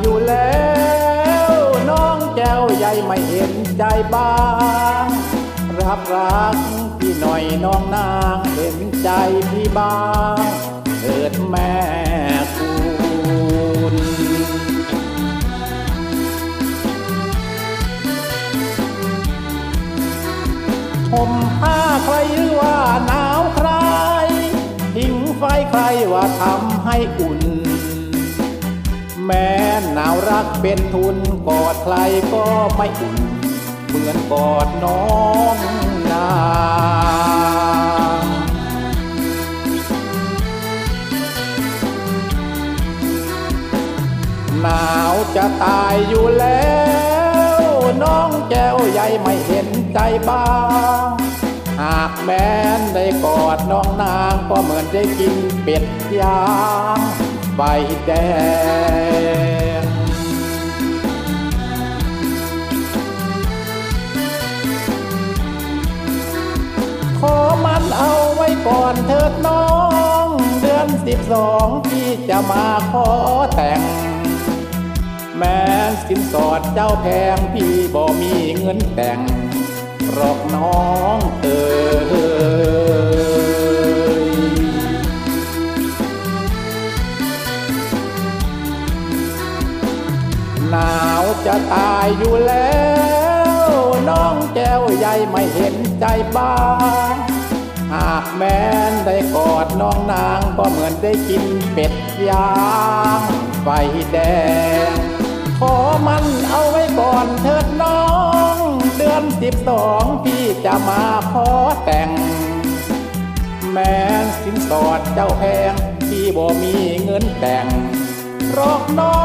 อยู่แล้ว น้องแก้วใหญ่ไม่เห็นใจบ้าง รับรักพี่หน่อยน้องนางเห็นใจพี่บ้างเถิดแม่คุณผมผ้าใครหรือว่าหนาวใครทิ้งไฟใครว่าทำให้อุ่น แม้หนาวรักเป็นทุนกอดใครก็ไม่อุ่นเหมือนกอดน้องนางหนาวจะตายอยู่แล้ว น้องแก้วใหญ่ไม่เห็นใจบ้างหากแม้นได้กอดน้องนางก็เหมือนได้กินเป็ดยางใบแดง บสองพี่จะมาขอแต่ง แม้สินสอดเจ้าแพงพี่บ่มีเงินแต่งหรอกน้องเอ๋ยหนาวจะตายอยู่แล้ว น้องแก้วใหญ่ไม่เห็นใจบ้าง หากแม้นได้กอดน้องนางก็เหมือนได้กินเป็ดย่างไฟแดง ขอมันเอาไว้ก่อนเถิดน้อง เดือนสิบสองพี่จะมาขอแต่ง แม้นสินสอดเจ้าแพงพี่บ่มีเงินแต่งรอกน้อง